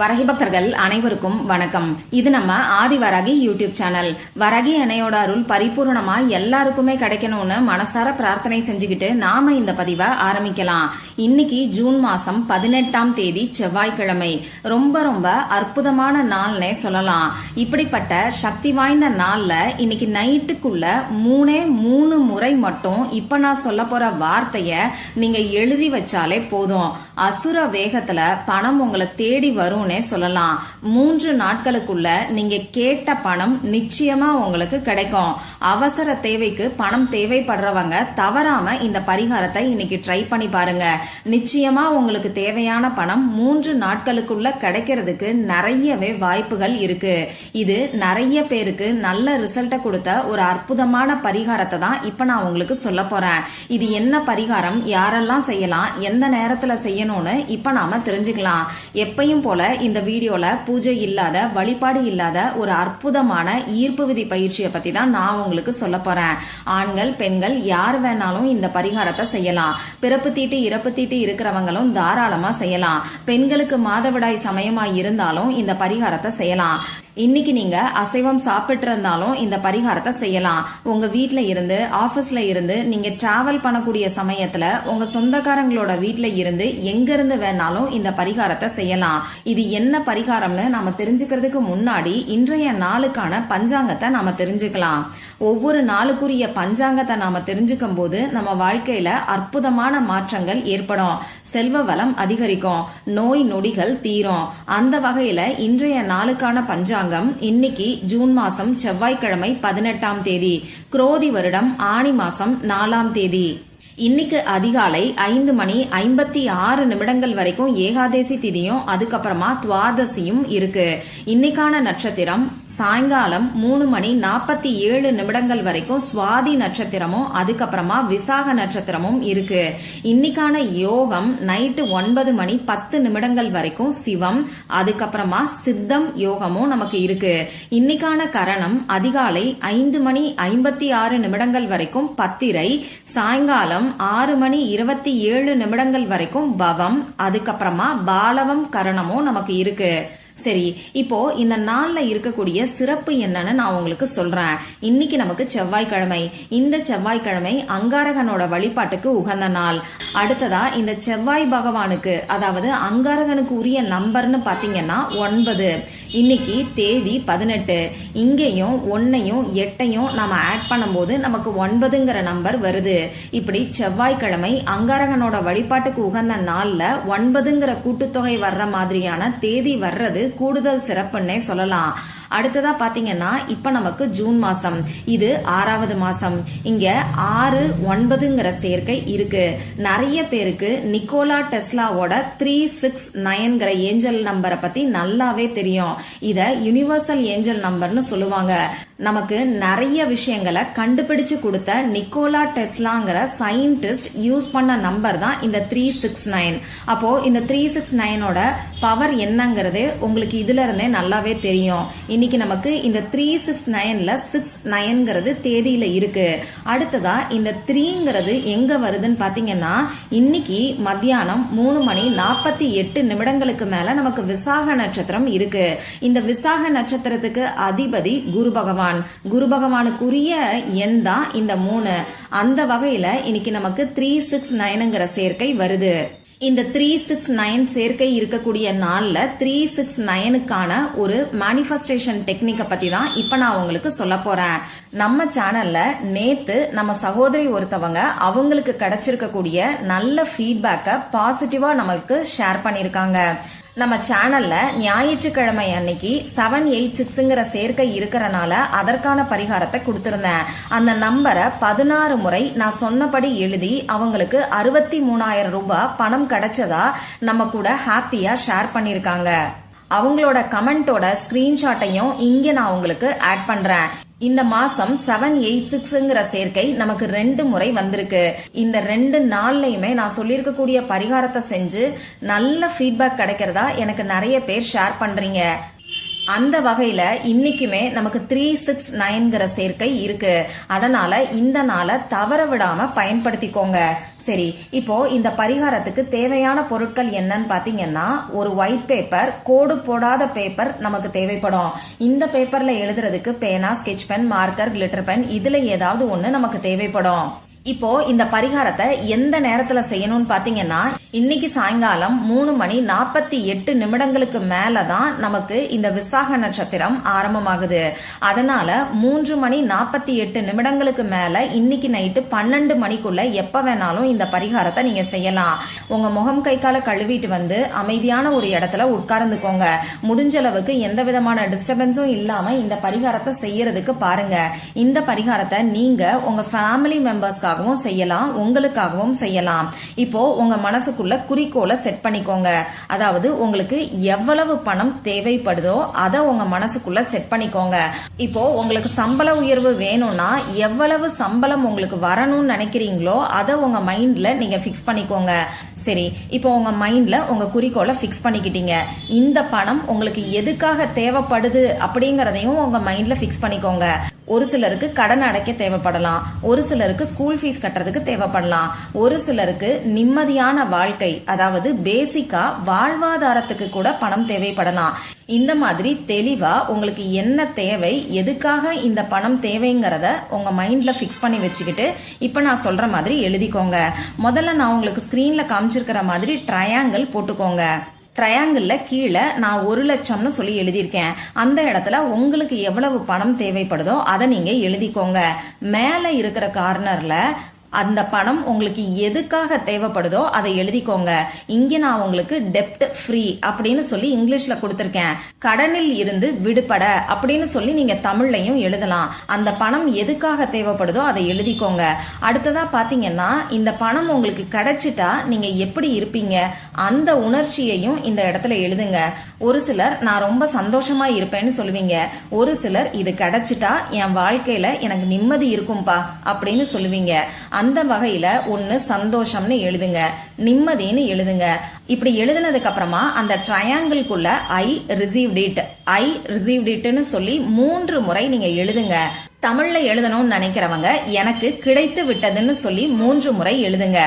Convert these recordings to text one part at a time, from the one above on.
வரகி பக்தர்கள் அனைவருக்கும் வணக்கம். இது நம்ம ஆதி வரகி யூடியூப் சேனல். வரகி அணையோட அருள் பரிபூர்ணமா எல்லாருக்குமே கிடைக்கணும்னு மனசார பிரார்த்தனை செஞ்சுக்கிட்டு நாம இந்த பதிவை ஆரம்பிக்கலாம். இன்னைக்கு ஜூன் மாசம் பதினெட்டாம் தேதி செவ்வாய்க்கிழமை. ரொம்ப ரொம்ப அற்புதமான நாள்னே சொல்லலாம். இப்படிப்பட்ட சக்தி வாய்ந்த நாள்ல இன்னைக்கு நைட்டுக்குள்ள மூணே மூணு முறை மட்டும் இப்ப நான் சொல்ல போற வார்த்தைய நீங்க எழுதி வச்சாலே போதும். அசுர வேகத்துல பணம் உங்களை தேடி வரும் இருக்கும்னே சொல்லலாம். மூன்று நாட்களுக்குள்ள நீங்க கேட்ட பணம் நிச்சயமா உங்களுக்கு கிடைக்கும். அவசர தேவைக்கு பணம் தேவைப்படுறவங்க தவறாம இந்த பரிகாரத்தை இன்னைக்கு ட்ரை பண்ணி பாருங்க. நிச்சயமா உங்களுக்கு தேவையான பணம் மூன்று நாட்களுக்குள்ள கிடைக்கிறதுக்கு நிறையவே வாய்ப்புகள் இருக்கு. இது நிறைய பேருக்கு நல்ல ரிசல்ட்டை கொடுத்த ஒரு அற்புதமான பரிகாரத்தை தான் இப்ப நான் உங்களுக்கு சொல்ல போறேன். இது என்ன பரிகாரம்? யாரெல்லாம் செய்யலாம்? எந்த நேரத்துல செய்யணும்னு இப்ப நாம தெரிஞ்சுக்கலாம். எப்பயும் போல இந்த வீடியோல பூஜை இல்லாத வழிபாடு இல்லாத ஒரு அற்புதமான ஈர்ப்பு விதி பயிற்சியை பத்தி தான் நான் உங்களுக்கு சொல்ல போறேன். ஆண்கள் பெண்கள் யார் வேணாலும் இந்த பரிகாரத்தை செய்யலாம். பிறப்பு தீட்டு இறப்பு தீட்டு இருக்கிறவங்களும் தாராளமா செய்யலாம். பெண்களுக்கு மாதவிடாய் சமயமா இருந்தாலும் இந்த பரிகாரத்தை செய்யலாம். இன்னைக்கு நீங்க அசைவம் சாப்பிட்டு இருந்தாலும் இந்த பரிகாரத்தை செய்யலாம். உங்க வீட்ல இருந்து ஆபீஸ்ல இருந்து நீங்க டிராவல் பண்ணக்கூடிய சமயத்துல உங்க சொந்தக்காரங்களோட வீட்ல இருந்து எங்க இருந்து வேணாலும் இந்த பரிகாரத்தை செய்யலாம். இது என்ன பரிகாரம்னு நாம தெரிஞ்சுக்கிறதுக்கு முன்னாடி இன்றைய நாளுக்கான பஞ்சாங்கத்தை நாம தெரிஞ்சுக்கலாம். ஒவ்வொரு நாளுக்குரிய பஞ்சாங்கத்தை நாம தெரிஞ்சுக்கும் போது நம்ம வாழ்க்கையில அற்புதமான மாற்றங்கள் ஏற்படும். செல்வ வளம் அதிகரிக்கும். நோய் நொடிகள் தீரும். அந்த வகையில இன்றைய நாளுக்கான பஞ்சாங்கம் இன்னைக்கு ஜூன் மாசம் செவ்வாய்க்கிழமை பதினெட்டாம் தேதி குரோதி வருடம் ஆணி மாசம் நாலாம் தேதி. இன்னைக்கு அதிகாலை ஐந்து மணி ஐம்பத்தி ஆறு நிமிடங்கள் வரைக்கும் ஏகாதேசி திதியும் அதுக்கப்புறமா துவாதசியும் இருக்கு. இன்னைக்கான நட்சத்திரம் சாயங்காலம் மூணு மணி நாற்பத்தி ஏழு நிமிடங்கள் வரைக்கும் சுவாதி நட்சத்திரமும் அதுக்கப்புறமா விசாக நட்சத்திரமும் இருக்கு. இன்னைக்கான யோகம் நைட்டு ஒன்பது மணி பத்து நிமிடங்கள் வரைக்கும் சிவம் அதுக்கப்புறமா சித்தம் யோகமும் நமக்கு இருக்கு. இன்னைக்கான கரணம் அதிகாலை ஐந்து மணி ஐம்பத்தி ஆறு நிமிடங்கள் வரைக்கும் பத்திரை சாயங்காலம் ஆறு மணி இருபத்தி ஏழு நிமிடங்கள் வரைக்கும் பவம் அதுக்கப்புறமா பாலவம் கரணமும் நமக்கு இருக்கு. சரி இப்போ இந்த நாள்ல இருக்கக்கூடிய சிறப்பு என்னன்னு நான் உங்களுக்கு சொல்றேன். இன்னைக்கு நமக்கு செவ்வாய்க்கிழமை. இந்த செவ்வாய்க்கிழமை அங்காரகனோட வழிபாட்டுக்கு உகந்த நாள். அடுத்ததா இந்த செவ்வாய் பகவானுக்கு அதாவது அங்காரகனுக்கு உரிய நம்பர்னு பாத்தீங்கன்னா ஒன்பது. இன்னைக்கு தேதி பதினெட்டு. இங்கேயும் ஒன்னையும் எட்டையும் நாம ஆட் பண்ணும்போது நமக்கு ஒன்பதுங்கிற நம்பர் வருது. இப்படி செவ்வாய்க்கிழமை அங்காரகனோட வழிபாட்டுக்கு உகந்த நாள்ல ஒன்பதுங்கிற கூட்டுத்தொகை வர்ற மாதிரியான தேதி வர்றது கூடுதல் சிறப்புன்னே சொல்லலாம். அடுத்ததா பாத்தீங்கன்னா இப்ப நமக்கு ஜூன் மாசம். இது ஆறாவது மாசம். இங்க ஆறு ஒன்பதுங்கிற சேர்க்கை இருக்கு. நிறைய பேருக்கு நிக்கோலா டெஸ்லாவோட த்ரீ சிக்ஸ் நைன்கிற ஏஞ்சல் நம்பரை பத்தி நல்லாவே தெரியும். இத யுனிவர்சல் ஏஞ்சல் நம்பர்னு சொல்லுவாங்க. நமக்கு நிறைய விஷயங்களை கண்டுபிடிச்சு கொடுத்த நிக்கோலா டெஸ்லாங்கிற சயின்டிஸ்ட் யூஸ் பண்ண நம்பர் தான் இந்த த்ரீ சிக்ஸ் நைன். அப்போ இந்த த்ரீ சிக்ஸ் நைனோட பவர் என்னங்கிறது உங்களுக்கு இதுல இருந்தே நல்லாவே தெரியும். இன்னைக்கு நமக்கு இந்த த்ரீ சிக்ஸ் நைன்ல சிக்ஸ் நைன்ங்கிறது தேதியில இருக்கு. அடுத்ததா இந்த த்ரீங்கிறது எங்க வருதுன்னு பாத்தீங்கன்னா இன்னைக்கு மத்தியானம் மூணு மணி நாற்பத்தி எட்டு நிமிடங்களுக்கு மேல நமக்கு விசாக நட்சத்திரம் இருக்கு. இந்த விசாக நட்சத்திரத்துக்கு அதிபதி குரு பகவான். குரு பகவானுக்குரிய எண் தான் இந்த மூணு. அந்த வகையில இன்னைக்கு நமக்கு த்ரீ சிக்ஸ் நைனுங்கிற சேர்க்கை வருது. இந்த த்ரீ சிக்ஸ் நைன் சேர்க்கை இருக்கக்கூடிய நாளில் த்ரீ சிக்ஸ் நைனுக்கான ஒரு மேனிஃபெஸ்டேஷன் டெக்னிக்கை பற்றி தான் இப்போ நான் உங்களுக்கு சொல்ல போகிறேன் நம்ம சேனலில் நேத்து நம்ம சகோதரி ஒருத்தவங்க அவங்களுக்கு கிடைச்சிருக்கக்கூடிய நல்ல ஃபீட்பேக்கை பாசிட்டிவாக நமக்கு ஷேர் பண்ணியிருக்காங்க. நம்ம சேனல்ல ஞாயிற்றுக்கிழமை அன்னைக்கு செவன் எயிட் சிக்ஸ்ங்கிற சேர்க்கை இருக்கிறனால அதற்கான பரிகாரத்தை கொடுத்திருந்தேன். அந்த நம்பரை பதினாறு முறை நான் சொன்னபடி எழுதி அவங்களுக்கு அறுபத்தி மூணாயிரம் ரூபாய் பணம் கிடைச்சதா நம்ம கூட ஹாப்பியா ஷேர் பண்ணிருக்காங்க அவங்களோட கமெண்டோட ஸ்கிரீன்ஷாட்டையும் இங்க நான் உங்களுக்கு ஆட் பண்றேன். இந்த மாசம் செவன் எயிட் சிக்ஸ்ங்கிற சேர்க்கை நமக்கு ரெண்டு முறை வந்திருக்கு. இந்த ரெண்டு நாள்லயுமே நான் சொல்லியிருக்கக்கூடிய பரிகாரத்தை செஞ்சு நல்ல ஃபீட்பேக் கிடைக்கிறதா எனக்கு நிறைய பேர் ஷேர் பண்றீங்க. அந்த வகையில இன்னைக்குமே நமக்கு த்ரீ சிக்ஸ் நைன்கிற சேர்க்கை இருக்கு. அதனால இந்த நாளை தவற விடாம பயன்படுத்திக்கோங்க. சரி இப்போ இந்த பரிகாரத்துக்கு தேவையான பொருட்கள் என்னன்னு பாத்தீங்கன்னா ஒரு ஒயிட் பேப்பர் கோடு போடாத பேப்பர் நமக்கு தேவைப்படும். இந்த பேப்பர்ல எழுதுறதுக்கு பேனா sketch pen marker glitter pen இதுல ஏதாவது ஒண்ணு நமக்கு தேவைப்படும். இப்போ இந்த பரிகாரத்தை எந்த நேரத்துல செய்யணும்னு பாத்தீங்கன்னா இன்னைக்கு சாயங்காலம் மூணு மணி நாற்பத்தி எட்டு நிமிடங்களுக்கு மேலதான் நமக்கு இந்த விசாக நட்சத்திரம் ஆரம்பமாகுது. அதனால மூன்று மணி நாற்பத்தி எட்டு நிமிடங்களுக்கு மேல இன்னைக்கு நைட்டு பன்னெண்டு மணிக்குள்ள எப்ப வேணாலும் இந்த பரிகாரத்தை நீங்க செய்யலாம். உங்க முகம் கை கால கழுவிட்டு வந்து அமைதியான ஒரு இடத்துல உட்கார்ந்துக்கோங்க. முடிஞ்ச அளவுக்கு எந்த விதமான டிஸ்டர்பன்ஸும் இல்லாம இந்த பரிகாரத்தை செய்யறதுக்கு பாருங்க. இந்த பரிகாரத்தை நீங்க உங்க ஃபேமிலி மெம்பர்ஸ்க்காகவும் செய்யலாம் உங்களுக்காகவும் செய்யலாம். இப்போ உங்க மனசுக்குள்ள குறிக்கோளை செட் பண்ணிக்கோங்க. அதாவது உங்களுக்கு எவ்வளவு பணம் தேவைப்படுதோ அதை உங்க மனசுக்குள்ள செட் பண்ணிக்கோங்க. இப்போ உங்களுக்கு சம்பள உயர்வு வேணும்னா எவ்வளவு சம்பளம் உங்களுக்கு வரணும்னு நினைக்கிறீங்களோ அதை உங்க மைண்ட்ல நீங்க ஃபிக்ஸ் பண்ணிக்கோங்க. சரி இப்போ உங்க மைண்ட்ல உங்க குறிக்கோளை ஃபிக்ஸ் பண்ணிக்கிட்டீங்க. இந்த பணம் உங்களுக்கு எதுக்காக தேவைப்படுது அப்படிங்கறதையும் உங்க மைண்ட்ல ஃபிக்ஸ் பண்ணிக்கோங்க. ஒரு சிலருக்கு கடன் அடைக்க தேவைப்படலாம். ஒரு சிலருக்கு ஸ்கூல் ஃபீஸ் கட்டுறதுக்கு தேவைப்படலாம். ஒரு சிலருக்கு நிம்மதியான வாழ்க்கை அதாவது பேசிக்கா வாழ்வாதாரத்துக்கு கூட பணம் தேவைப்படலாம். இந்த மாதிரி தெளிவா உங்களுக்கு என்ன தேவை எதுக்காக இந்த பணம் தேவைங்கிறத உங்க மைண்ட்ல ஃபிக்ஸ் பண்ணி வச்சுக்கிட்டு இப்ப நான் சொல்ற மாதிரி எழுதிக்கோங்க. முதல்ல நான் உங்களுக்கு ஸ்கிரீன்ல காமிச்சிருக்கிற மாதிரி ட்ரையாங்கிள் போட்டுக்கோங்க. ட்ரையாங்கிளில் கீழே நான் ஒரு லட்சம்னு சொல்லி எழுதியிருக்கேன். அந்த இடத்துல உங்களுக்கு எவ்வளவு பணம் தேவைப்படுதோ அதை நீங்க எழுதிக்கோங்க. மேல இருக்கிற கார்னர்ல அந்த பணம் உங்களுக்கு எதுக்காக தேவைப்படுதோ அதை எழுதிக்கோங்க. இங்க நான் உங்களுக்கு டெப்ட் ஃப்ரீ அப்படின்னு சொல்லி இங்கிலீஷ்ல கொடுத்திருக்கேன். கடனில் இருந்து விடுபட அப்படின்னு சொல்லி நீங்க தமிழ்லையும் எழுதலாம். அந்த பணம் எதுக்காக தேவைப்படுதோ அதை எழுதிக்கோங்க. அடுத்ததா பாத்தீங்கன்னா இந்த பணம் உங்களுக்கு கிடைச்சிட்டா நீங்க எப்படி இருப்பீங்க? அந்த உணர்ச்சியையும் இந்த இடத்துல எழுதுங்க. ஒரு சிலர் நான் ரொம்ப சந்தோஷமா இருப்பேன்னு சொல்லுவீங்க. ஒரு சிலர் இது கிடைச்சிட்டா என் வாழ்க்கையில எனக்கு நிம்மதி இருக்கும்பா அப்படின்னு சொல்லுவீங்க. அந்த வகையில ஒன்னு சந்தோஷம்னு எழுதுங்க நிம்மதின்னு எழுதுங்க. இப்படி எழுதுனதுக்கு அப்புறமா அந்த ட்ரையாங்கிள்குள்ள I received it I received இட்னு சொல்லி மூன்று முறை நீங்க எழுதுங்க. தமிழ்ல எழுதணும்னு நினைக்கிறவங்க எனக்கு கிடைத்து விட்டதுன்னு சொல்லி மூன்று முறை எழுதுங்க.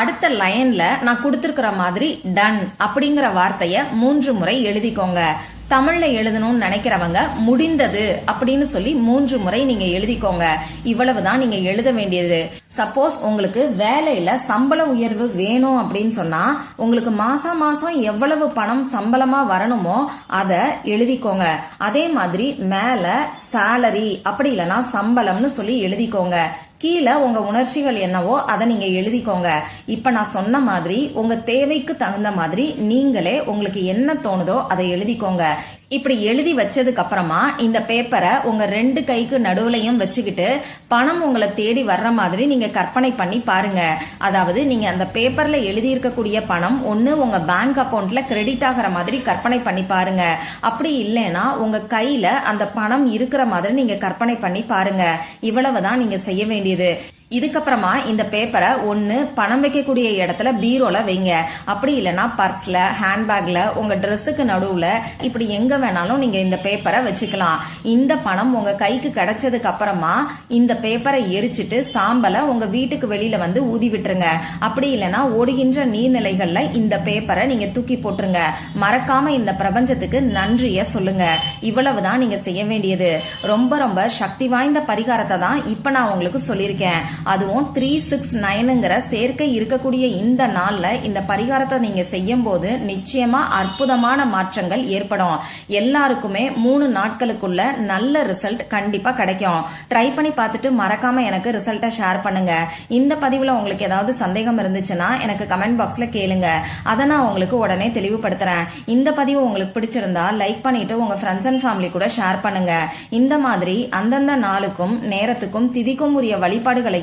அடுத்த லைன்ல நான் கொடுத்திருக்கிற மாதிரி டன் அப்படிங்கிற வார்த்தைய மூன்று முறை எழுதிக்கோங்க. தமிழ்ல எழுதணும்னு நினைக்கிறவங்க முடிந்தது அப்படின்னு சொல்லி மூன்று முறை நீங்க எழுதிக்கோங்க. இவ்வளவுதான் நீங்க எழுத வேண்டியது. சப்போஸ் உங்களுக்கு வேலையில சம்பள உயர்வு வேணும் அப்படின்னு சொன்னா உங்களுக்கு மாசம் மாசம் எவ்வளவு பணம் சம்பளமா வரணுமோ அத எழுதிக்கோங்க. அதே மாதிரி மேல சேலரி அப்படி இல்லைன்னா சம்பளம்னு சொல்லி எழுதிக்கோங்க. கீழே உங்க உணர்ச்சிகள் என்னவோ அதை நீங்க எழுதிக்கோங்க. இப்ப நான் சொன்ன மாதிரி உங்க தேவைக்கு தகுந்த மாதிரி நீங்களே உங்களுக்கு என்ன தோணுதோ அதை எழுதிக்கோங்க. இப்படி எழுதி வச்சதுக்கு அப்புறமா இந்த பேப்பரை உங்க ரெண்டு கைக்கு நடுவுலையும் வச்சுக்கிட்டு பணம் உங்களை தேடி வர்ற மாதிரி நீங்க கற்பனை பண்ணி பாருங்க. அதாவது நீங்க அந்த பேப்பர்ல எழுதி இருக்கக்கூடிய பணம் ஒண்ணு உங்க பேங்க் அக்கௌண்ட்ல கிரெடிட் ஆகிற மாதிரி கற்பனை பண்ணி பாருங்க. அப்படி இல்லைன்னா உங்க கையில அந்த பணம் இருக்கிற மாதிரி நீங்க கற்பனை பண்ணி பாருங்க. இவ்வளவுதான் நீங்க செய்ய வேண்டியது. இதுக்கப்புறமா இந்த பேப்பரை ஒன்று பணம் வைக்கக்கூடிய இடத்துல பீரோல வைங்க. அப்படி இல்லைன்னா பர்ஸ்ல ஹேண்ட்பேக்ல உங்க ட்ரெஸ்ஸுக்கு நடுவுல இப்படி எங்க வேணாலும் நீங்க இந்த பேப்பரை வச்சுக்கலாம். இந்த பணம் உங்க கைக்கு கிடைச்சதுக்கு அப்புறமா இந்த பேப்பரை எரிச்சிட்டு சாம்பலை உங்க வீட்டுக்கு வெளியில வந்து ஊதி விட்டுருங்க. அப்படி இல்லைன்னா ஓடுகின்ற நீர்நிலைகள்ல இந்த பேப்பரை நீங்க தூக்கி போட்டுருங்க. மறக்காம இந்த பிரபஞ்சத்துக்கு நன்றிய சொல்லுங்க. இவ்வளவுதான் நீங்க செய்ய வேண்டியது. ரொம்ப ரொம்ப சக்தி வாய்ந்த பரிகாரத்தை தான் இப்ப நான் உங்களுக்கு சொல்லியிருக்கேன். அதுவும் த்ரீ சிக்ஸ் நைனுங்கிற சேர்க்கை இருக்கக்கூடிய இந்த நாள்ல இந்த பரிகாரத்தை நீங்க செய்யும் போது நிச்சயமா அற்புதமான மாற்றங்கள் ஏற்படும். எல்லாருக்குமே மூணு நாட்களுக்குள்ள நல்ல ரிசல்ட் கண்டிப்பா கிடைக்கும். ட்ரை பண்ணி பார்த்துட்டு மறக்காம எனக்கு ரிசல்ட்டை ஷேர் பண்ணுங்க. இந்த பதிவுல உங்களுக்கு ஏதாவது சந்தேகம் இருந்துச்சுன்னா எனக்கு கமெண்ட் பாக்ஸ்ல கேளுங்க. அதை நான் உங்களுக்கு உடனே தெளிவுபடுத்துறேன். இந்த பதிவு உங்களுக்கு பிடிச்சிருந்தா லைக் பண்ணிட்டு உங்க ஃப்ரெண்ட்ஸ் அண்ட் ஃபேமிலி கூட ஷேர் பண்ணுங்க. இந்த மாதிரி அந்தந்த நாளுக்கும் நேரத்துக்கும் திதிக்கும் உரிய வழிபாடுகளை